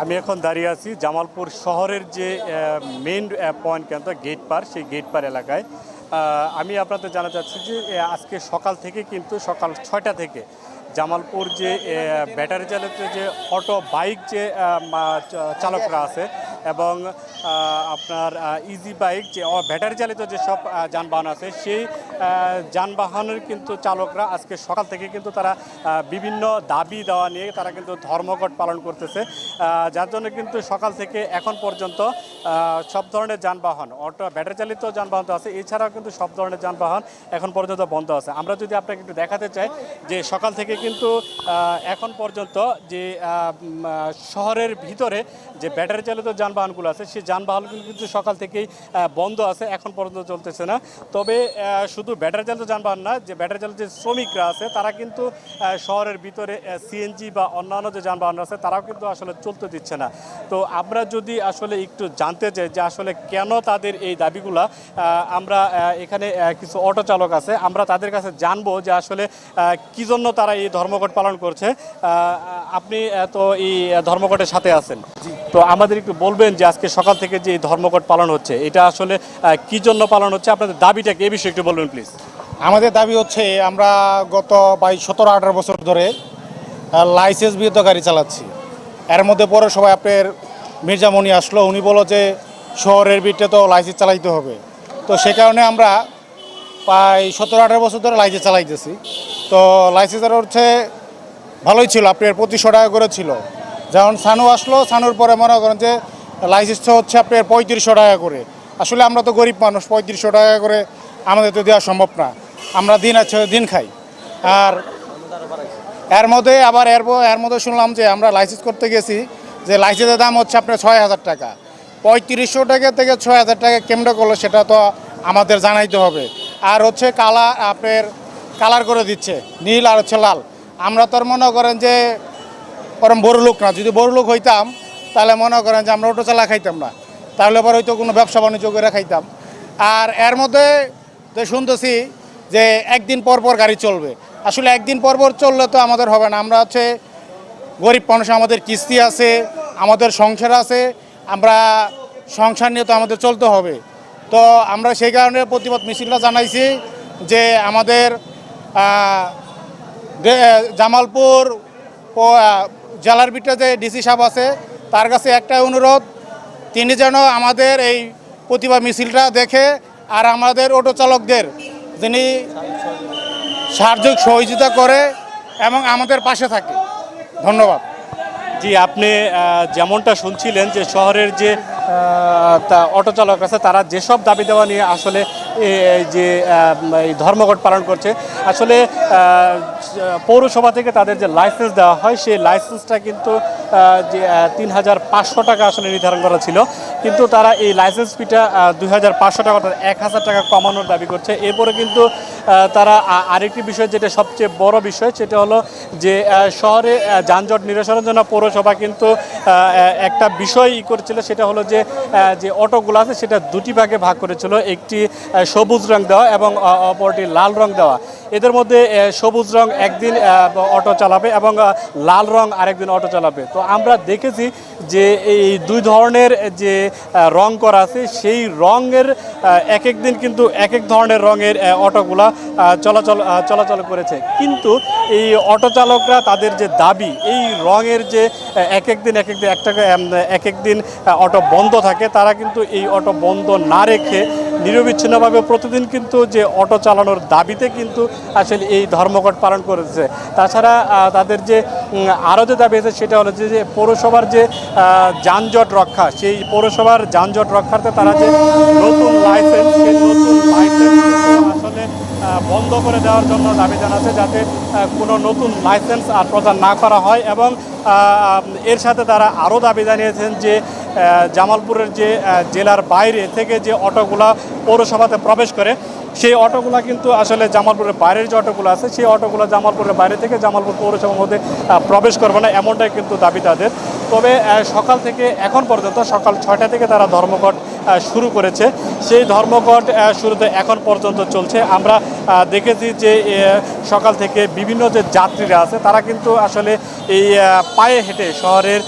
আমি এখন দাঁড়িয়ে আছি জামালপুর শহরের যে মেইন পয়েন্ট কেন্দ্র গেট পার সেই গেট পার এলাকায়। আমি আপনাদের জানা যাচ্ছি যে আজকে সকাল থেকে কিন্তু সকাল ছয়টা থেকে জামালপুর যে ব্যাটারি চালিত যে অটো বাইক যে চালকরা আছে এবং আপনার ইজি বাইক যে ব্যাটারি চালিত যেসব যানবাহন আছে, সেই যানবাহনের কিন্তু চালকরা আজকে সকাল থেকে কিন্তু তারা বিভিন্ন দাবি দেওয়া নিয়ে তারা কিন্তু ধর্মঘট পালন করতেছে। যার জন্য কিন্তু সকাল থেকে এখন পর্যন্ত সব ধরনের যানবাহন, অটো ব্যাটারি চালিত যানবাহন তো আছে, এছাড়াও কিন্তু সব ধরনের যানবাহন এখন পর্যন্ত বন্ধ আছে। আমরা যদি আপনাকে একটু দেখাতে চাই যে, সকাল থেকে কিন্তু এখন পর্যন্ত যে শহরের ভিতরে যে ব্যাটারি চালিত যানবাহনগুলো আছে সেই যানবাহনগুলো কিন্তু সকাল থেকেই বন্ধ আছে এখন পর্যন্ত চলতেছে না। তবে শুধু ব্যাটারি চালিত যানবাহন না যে ব্যাটারি চালিত যে শ্রমিকরা আছে তারা কিন্তু শহরের ভিতরে সিএনজি বা অন্যান্য যে যানবাহন আছে তারাও কিন্তু আসলে চলতে দিচ্ছে না। তো আমরা যদি আসলে একটু জানতে চাই যে আসলে কেন তাদের এই দাবিগুলা আমরা এখানে কিছু অটো চালক আছে আমরা তাদের কাছে জানব যে আসলে কি জন্য তারা এই ধর্মঘট পালন করছে। আপনি তো এই ধর্মঘটের সাথে আছেন। তো আমাদের একটু বলবেন যে আজকে সকাল থেকে যে ধর্মঘট পালন হচ্ছে, এটা আসলে কি জন্য পালন হচ্ছে? আপনাদের দাবিটাকে এই বিষয়ে একটু বলবেন প্লিজ আমাদের দাবি হচ্ছে, আমরা গত বাইশ, সতেরো, আঠারো বছর ধরে লাইসেন্স বিরুদ্ধ গাড়ি চালাচ্ছি। এর মধ্যে পরে সবাই আপনার মির্জামণি আসলো, উনি বলো যে শহরের বিটে তো লাইসেন্স চালাইতে হবে। তো সে কারণে আমরা প্রায় সতেরো, আঠারো বছর ধরে লাইসেন্স চালাইতেছি। তো লাইসেন্সের হচ্ছে ভালোই ছিল, আপনার পঁচিশশো টাকা করে ছিল। যেমন সানু আসলো, সানুর পরে মনে করেন যে লাইসেন্সটা হচ্ছে আপনার পঁয়ত্রিশশো টাকা করে। আসলে আমরা তো গরিব মানুষ, পঁয়ত্রিশশো টাকা করে আমাদের তো দেওয়া সম্ভব না। আমরা দিন আছে, দিন খাই। আর এর মধ্যে আবার এর এর মধ্যে শুনলাম যে আমরা লাইসেন্স করতে গেছি যে লাইসেন্সের দাম হচ্ছে আপনার ছয় হাজার টাকা। পঁয়ত্রিশশো টাকা থেকে ছয় হাজার টাকা কেমনে করল সেটা তো আমাদের জানাইতে হবে। আর হচ্ছে কালার আপনার কালার করে দিচ্ছে, নীল আর হচ্ছে লাল। আমরা তো মনে করেন যে ওরম বড় লোক না। যদি বড় লোক হইতাম তাহলে মনে করেন যে আমরা অটো চালা খাইতাম না। তাহলে পরে হয়তো কোনো ব্যবসা বাণিজ্য করে খাইতাম। আর এর মধ্যে তো শুনতেছি যে একদিন পর পর গাড়ি চলবে। আসলে একদিন পর পর চললে তো আমাদের হবে না। আমরা হচ্ছে গরিব মানুষ, আমাদের কিস্তি আছে, আমাদের সংসার আছে, আমরা সংসার নিয়ে তো আমাদের চলতে হবে। তো আমরা সেই কারণে প্রতিবাদ মিছিলটা জানাইছি যে আমাদের জামালপুর জেলার ভিতরে যে ডিসি সাহেব আছে তার কাছে একটা অনুরোধ, তিনি যেন আমাদের এই প্রতিভা মিছিলটা দেখে আর আমাদের অটো চালকদের যিনি সাহায্য সহযোগিতা করে এবং আমাদের পাশে থাকে। ধন্যবাদ। জি, আপনি যেমনটা শুনছিলেন যে শহরের যে তা- অটো চালক আছে, তারা যেসব দাবি দেওয়া নিয়ে আসলে এই যে ধর্মঘট পালন করছে, আসলে পৌরসভা থেকে তাদের যে লাইসেন্স দেওয়া হয়, সেই লাইসেন্সটা কিন্তু যে তিন হাজার পাঁচশো টাকা আসলে নির্ধারণ করা ছিল। কিন্তু তারা এই লাইসেন্স ফিটা দুই হাজার পাঁচশো টাকা অর্থাৎ এক হাজার টাকা কমানোর দাবি করছে। এরপরে কিন্তু তারা আরেকটি বিষয় যেটা সবচেয়ে বড় বিষয়, সেটা হলো যে শহরে যানজট নিরসনের জন্য পৌরসভা কিন্তু একটা বিষয় ই করেছিল, সেটা হলো যে যে অটোগুলো আছে, সেটা দুটি ভাগে ভাগ করেছিল। একটি সবুজ রং দেওয়া এবং অপরটি লাল রং দেওয়া। এদের মধ্যে সবুজ রং একদিন অটো চালাবে এবং লাল রং আরেকদিন অটো চালাবে। তো আমরা দেখেছি যে এই দুই ধরনের যে রং করা আছে, সেই রঙের এক এক দিন কিন্তু এক এক ধরনের রঙের অটোগুলা চলাচল চলাচল করেছে। কিন্তু এই অটো চালকরা তাদের যে দাবি, এই রঙের যে এক এক দিন এক এক দিন একটা এক এক দিন অটো বন্ধ থাকে, তারা কিন্তু এই অটো বন্ধ না রেখে নিরবিচ্ছিন্নভাবে প্রতিদিন কিন্তু যে অটো চালানোর দাবিতে কিন্তু আসলে এই ধর্মঘট পালন করেছে। তাছাড়া তাদের যে আরও যে দাবি আছে সেটা হলো যে পৌরসভার যে যানজট রক্ষা, সেই পৌরসভার যানজট রক্ষার্থে তারা যে নতুন লাইসেন্স, সেই নতুন লাইসেন্স আসলে বন্ধ করে দেওয়ার জন্য দাবি জানাচ্ছে যাতে কোনো নতুন লাইসেন্স আর প্রদান না করা হয় এবং এর সাথে তারা আরও দাবি জানিয়েছেন যে জামালপুরের যে জেলার বাইরে থেকে যে অটোগুলা পৌরসভাতে প্রবেশ করে, সেই অটোগুলা কিন্তু আসলে জামালপুরের বাইরের যে অটোগুলো আছে, সেই অটোগুলো জামালপুরের বাইরে থেকে জামালপুর পৌরসভার মধ্যে প্রবেশ করবে না, এমনটাই কিন্তু দাবি তাদের। তবে সকাল থেকে এখন পর্যন্ত, সকাল ছয়টা থেকে তারা ধর্মঘট শুরু করেছে। সেই ধর্মঘট শুরুতে এখন পর্যন্ত চলছে। আমরা দেখেছি যে সকাল থেকে বিভিন্ন যে যাত্রীরা আছে, তারা কিন্তু আসলে এই পায়ে হেঁটে শহরের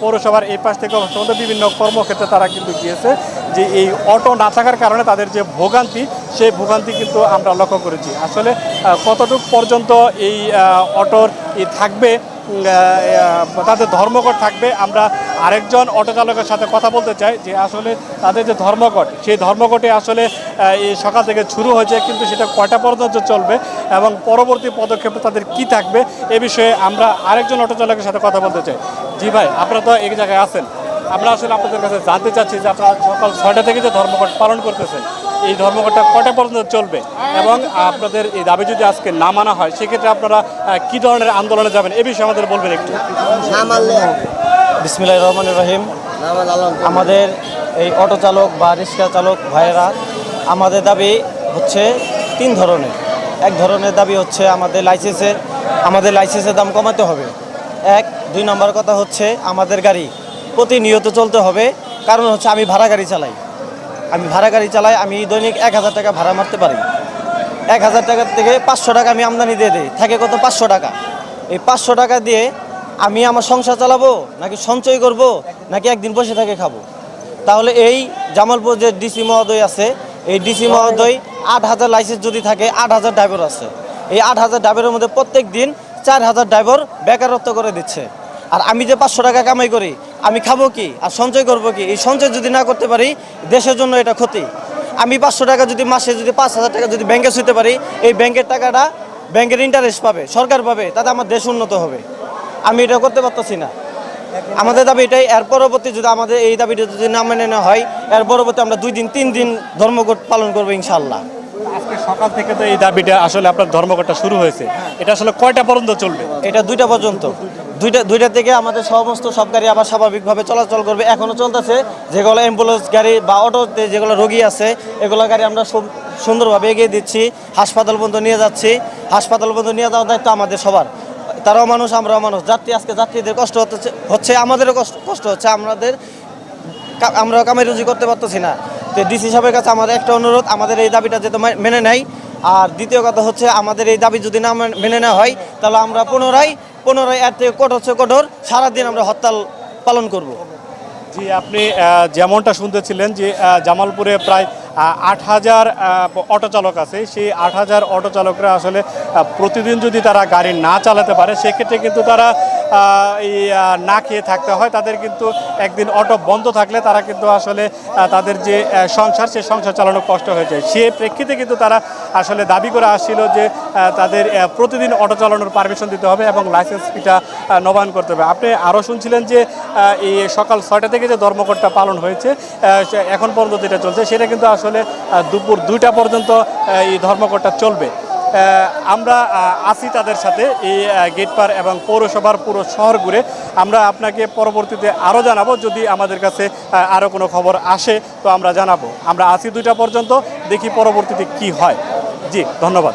পৌরসভার এই পাশ থেকে সম্ভবত বিভিন্ন কর্মক্ষেত্রে তারা কিন্তু গিয়েছে যে এই অটো না থাকার কারণে তাদের যে ভোগান্তি, সেই ভোগান্তি কিন্তু আমরা লক্ষ্য করেছি। আসলে কতটুকু পর্যন্ত এই অটোর থাকবে তাদের ধর্মঘট থাকবে, আমরা আরেকজন অটো চালকের সাথে কথা বলতে চাই যে আসলে তাদের যে ধর্মঘট, সেই ধর্মঘটে আসলে এই সকাল থেকে শুরু হয়েছে, কিন্তু সেটা কয়টা পর্যন্ত চলবে এবং পরবর্তী পদক্ষেপ তাদের কি থাকবে, এ বিষয়ে আমরা আরেকজন অটো চালকের সাথে কথা বলতে চাই। জি ভাই, আপনারা তো এক জায়গায় আছেন। আমরা আসলে আপনাদের কাছে জানতে চাচ্ছি যে আপনারা সকাল ছয়টা থেকে যে ধর্মঘট পালন করতেছেন, এই ধর্মঘটটা কটা পর্যন্ত চলবে? এবং আপনাদের এই দাবি যদি আজকে না মানা হয়, সেক্ষেত্রে আপনারা কি ধরনের আন্দোলনে যাবেন, এ বিষয়ে আমাদের বলবেন একটু। না মানলে বিসমিল্লাহ রহমান রহিম। আমাদের এই অটো চালক বা রিক্সা চালক ভাইয়েরা, আমাদের দাবি হচ্ছে তিন ধরনের। এক ধরনের দাবি হচ্ছে আমাদের লাইসেন্সের আমাদের লাইসেন্সের দাম কমাতে হবে। এক, দুই নম্বর কথা হচ্ছে আমাদের গাড়ি প্রতিনিয়ত চলতে হবে। কারণ হচ্ছে আমি ভাড়া গাড়ি চালাই। আমি ভাড়া গাড়ি চালাই, আমি দৈনিক এক হাজার টাকা ভাড়া মারতে পারি। এক হাজার টাকা থেকে পাঁচশো টাকা আমি আমদানি দিয়ে দিই। থাকে কত পাঁচশো টাকা। এই পাঁচশো টাকা দিয়ে আমি আমার সংসার চালাবো, নাকি সঞ্চয় করব, নাকি একদিন বসে থেকে খাব? তাহলে এই জামালপুর যে ডিসি মহোদয় আছে, এই ডিসি মহোদয় আট হাজার লাইসেন্স যদি থাকে, আট হাজার ড্রাইভার আছে। এই আট হাজার ড্রাইভারের মধ্যে প্রত্যেক দিন চার হাজার ড্রাইভার বেকারত্ব করে দিচ্ছে। আর আমি যে পাঁচশো টাকা কামাই করি, আমি খাব কি, আর সঞ্চয় করব কি? এই সঞ্চয় যদি না করতে পারি, দেশের জন্য এটা ক্ষতি। আমি পাঁচশো টাকা যদি মাসে যদি পাঁচ হাজার টাকা যদি ব্যাংকে শুতে পারি, এই ব্যাংকের টাকাটা ব্যাংকের ইন্টারেস্ট পাবে, সরকার পাবে, তাতে আমার দেশ উন্নত হবে। আমি এটা করতে পারতেছি না। আমাদের দাবি এটাই এর পরবর্তী যদি আমাদের এই দাবিটা যদি না মেনে নেওয়া হয় এর পরবর্তী আমরা দুই দিন তিন দিন ধর্মঘট পালন করব ইনশাল্লাহ আজকে সকাল থেকে তো এই দাবিটা আসলে আপনার ধর্মঘটটা শুরু হয়েছে। এটা আসলে কয়টা পর্যন্ত চলবে? এটা দুইটা পর্যন্ত। দুইটা দুইটা থেকে আমাদের সমস্ত সব গাড়ি আবার স্বাভাবিকভাবে চলাচল করবে। এখনও চলতেছে যেগুলো অ্যাম্বুলেন্স গাড়ি বা অটোতে যেগুলো রোগী আছে এগুলো গাড়ি আমরা সুন্দরভাবে এগিয়ে দিচ্ছি। হাসপাতাল পর্যন্ত নিয়ে যাচ্ছি। হাসপাতাল পর্যন্ত নিয়ে যাওয়ার দায়িত্ব আমাদের সবার। তারাও মানুষ, আমরাও মানুষ। যাত্রী আজকে যাত্রীদের কষ্ট হচ্ছে হচ্ছে, আমাদেরও কষ্ট হচ্ছে। আমাদের কা- আমরা কামাই রুজি করতে পারতেছি না। তো ডিসি সাহেবের কাছে আমাদের একটা অনুরোধ, আমাদের এই দাবিটা মা- মেনে নেয়। আর দ্বিতীয় কথা হচ্ছে, আমাদের এই দাবি যদি না মেনে- মেনে নেওয়া হয়, তাহলে আমরা পুনরায় পুনরায় এর থেকে কঠোর হচ্ছে কঠোর সারাদিন আমরা হরতাল পালন করব। জি, আপনি যেমনটা শুনতেছিলেন যে জামালপুরে প্রায় আট হাজার অটো চালক আছে। সেই আট হাজার অটো চালকরা আসলে প্রতিদিন যদি তারা গাড়ি না চালাতে পারে, সেক্ষেত্রে কিন্তু তারা না খেয়ে থাকতে হয়। তাদের কিন্তু একদিন অটো বন্ধ থাকলে তারা কিন্তু আসলে তাদের যে সংসার সে সংসার চালানো কষ্ট হয়ে যায়। সে প্রেক্ষিতে কিন্তু তারা আসলে দাবি করে আসছিল যে তাদের প্রতিদিন অটো চালানোর পারমিশন দিতে হবে এবং লাইসেন্স ফিটা নবায়ন করতে হবে। আপনি আরও শুনছিলেন যে এই সকাল ছয়টা থেকে যে ধর্মঘটটা পালন হয়েছে এখন পর্যন্ত যেটা চলছে, সেটা কিন্তু আসলে আহ, দুপুর দুইটা পর্যন্ত এই ধর্মঘটটা চলবে। আমরা আছি তাদের সাথে এই গেটপার গেট পার এবং পৌরসভার পুরো শহর ঘুরে। আমরা আপনাকে পরবর্তীতে আরও জানাব যদি আমাদের কাছে আরও কোনো খবর আসে তো আমরা জানাব। আমরা আছি দুইটা পর্যন্ত দেখি পরবর্তীতে কি হয়। জি ধন্যবাদ।